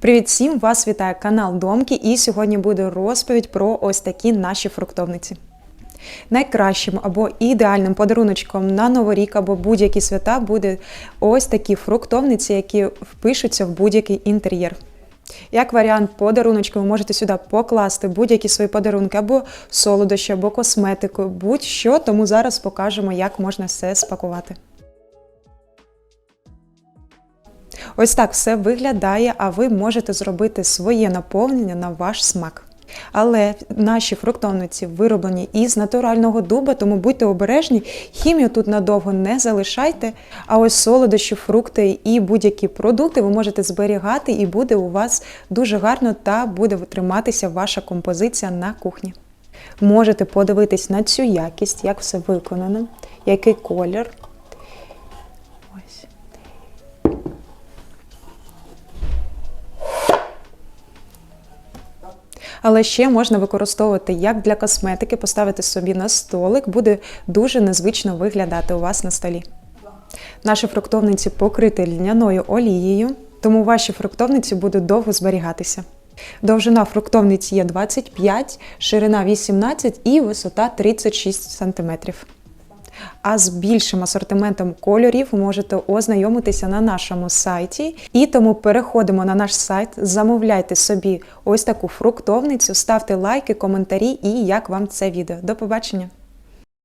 Привіт всім! Вас вітає канал Домки, і сьогодні буде розповідь про ось такі наші фруктовниці. Найкращим або ідеальним подаруночком на Новий рік або будь-які свята буде ось такі фруктовниці, які впишуться в будь-який інтер'єр. Як варіант подаруночку, ви можете сюди покласти будь-які свої подарунки, або солодощі, або косметику, будь-що, тому зараз покажемо, як можна все спакувати. Ось так все виглядає, а ви можете зробити своє наповнення на ваш смак. Але наші фруктовниці вироблені із натурального дуба, тому будьте обережні, хімію тут надовго не залишайте. А ось солодощі, фрукти і будь-які продукти ви можете зберігати, і буде у вас дуже гарно та буде триматися ваша композиція на кухні. Можете подивитись на цю якість, як все виконано, який колір. Ось. Але ще можна використовувати як для косметики, поставити собі на столик, буде дуже незвично виглядати у вас на столі. Наші фруктовниці покриті льняною олією, тому ваші фруктовниці будуть довго зберігатися. Довжина фруктовниць є 25, ширина 18 і висота 36 см. А з більшим асортиментом кольорів можете ознайомитися на нашому сайті. І тому переходимо на наш сайт, замовляйте собі ось таку фруктовницю, ставте лайки, коментарі і як вам це відео. До побачення!